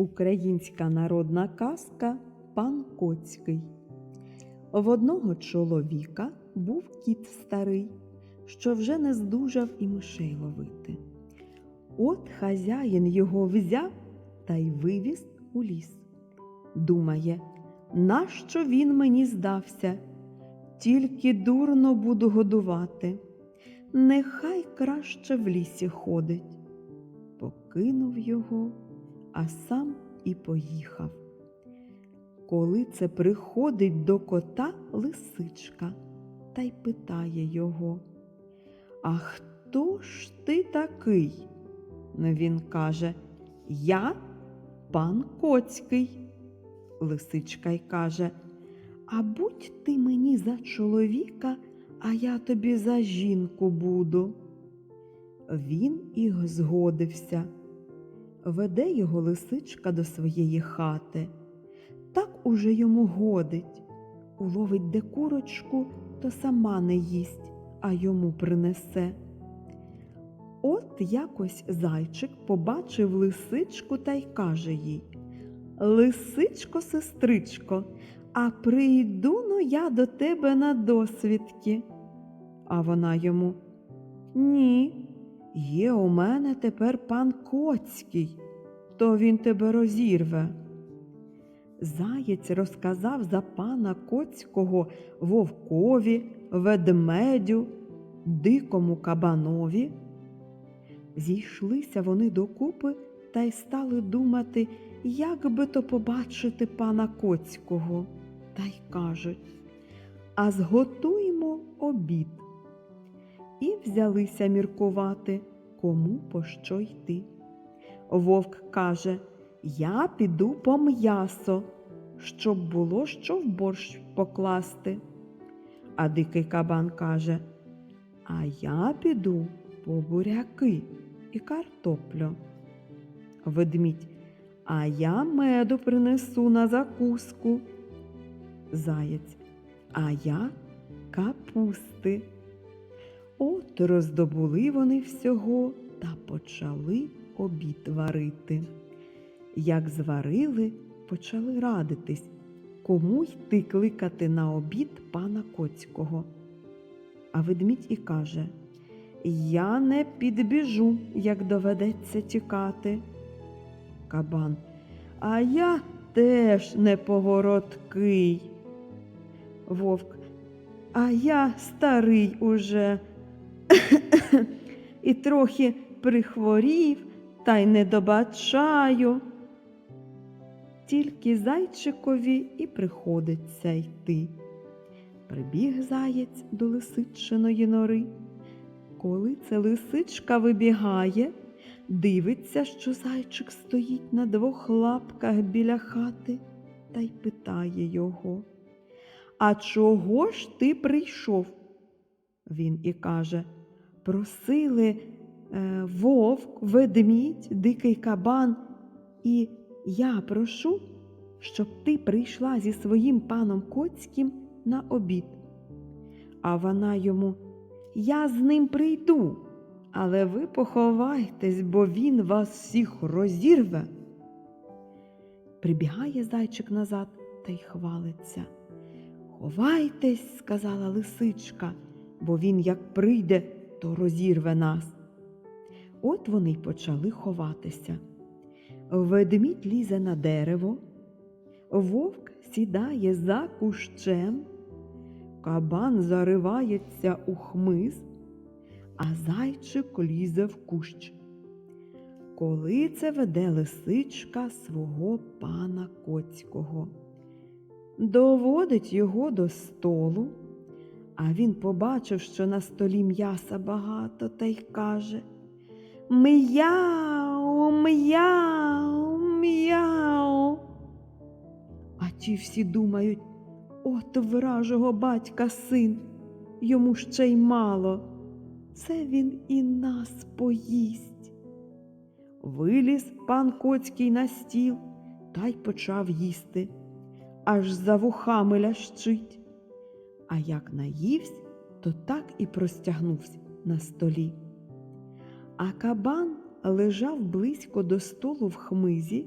Українська народна казка Пан Коцький. В одного чоловіка був кіт старий, що вже не здужав і мишей ловити. От хазяїн його взяв та й вивіз у ліс. Думає, нащо він мені здався? Тільки дурно буду годувати. Нехай краще в лісі ходить. Покинув його, а сам і поїхав. Коли це приходить до кота лисичка та й питає його, А хто ж ти такий? Він каже, Я пан Коцький. Лисичка й каже, А будь ти мені за чоловіка, а я тобі за жінку буду. Він і згодився. Веде його лисичка до своєї хати. Так уже йому годить. Уловить де курочку, то сама не їсть, а йому принесе. От якось зайчик побачив лисичку та й каже їй Лисичко, сестричко, а прийду но я до тебе на досвідки. А вона йому є у мене тепер пан Коцький, то він тебе розірве. Заєць розказав за пана Коцького вовкові, ведмедю, дикому кабанові. Зійшлися вони докупи та й стали думати, як би то побачити пана Коцького, та й кажуть А зготуймо обід. І взялися міркувати, кому по що йти. Вовк каже Я піду по м'ясо, щоб було що в борщ покласти. А дикий кабан каже А я піду по буряки і картоплю. Ведмідь, а я меду принесу на закуску. Заєць, а я капусти. От роздобули вони всього та почали обід варити. Як зварили, почали радитись, кому йти кликати на обід пана Коцького. А ведмідь і каже Я не підбіжу, як доведеться тікати. Кабан, а я теж неповороткий. Вовк, а я старий уже і трохи прихворів та й не добачаю. Тільки зайчикові і приходиться йти. Прибіг заєць до лисичиної нори. Коли це лисичка вибігає, дивиться, що зайчик стоїть на двох лапках біля хати та й питає його. А чого ж ти прийшов? Він і каже Просили е, вовк, ведмідь, дикий кабан, і я прошу, щоб ти прийшла зі своїм паном Коцьким на обід. А вона йому Я з ним прийду, але ви поховайтесь, бо він вас всіх розірве. Прибігає зайчик назад та й хвалиться. Ховайтесь, сказала лисичка, бо він як прийде, то розірве нас. От вони й почали ховатися. Ведмідь лізе на дерево, вовк сідає за кущем, кабан заривається у хмиз, а зайчик лізе в кущ. Коли це веде лисичка свого пана Коцького, доводить його до столу, а він побачив, що на столі м'яса багато, та й каже М'яу, м'яу, м'яу. А ті всі думають, от вражого батька син, йому ще й мало. Це він і нас поїсть. Виліз пан Коцький на стіл та й почав їсти, аж за вухами лящить. А як наївсь, то так і простягнувся на столі. А кабан лежав близько до столу в хмизі,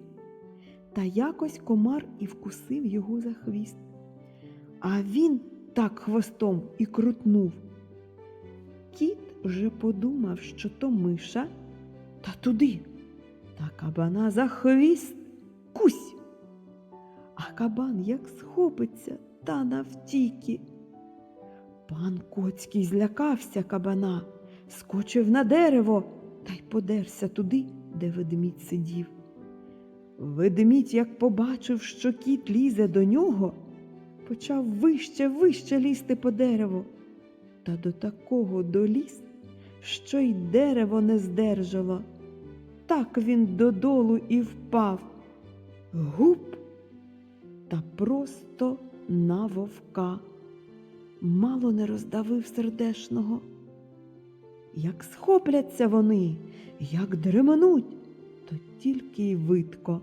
та якось комар і вкусив його за хвіст. А він так хвостом і крутнув. Кіт вже подумав, що то миша, та туди, та кабана за хвіст кусь. А кабан як схопиться та навтіки. Пан Коцький злякався кабана, скочив на дерево та й подерся туди, де ведмідь сидів. Ведмідь, як побачив, що кіт лізе до нього, почав вище, вище лізти по дереву, та до такого доліз, що й дерево не здержало. Так він додолу і впав. Гуп та просто на вовка. Мало не роздавив сердешного. Як схопляться вони, як дременуть, то тільки й видко.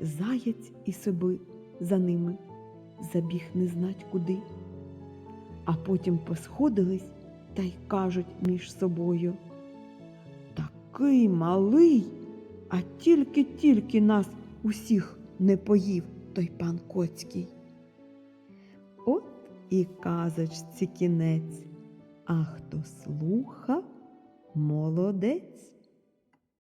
Заєць і соби за ними забіг не знать куди. А потім посходились та й кажуть між собою. Такий малий, а тільки-тільки нас усіх не поїв той пан Коцький. І казочці кінець, а хто слуха, молодець.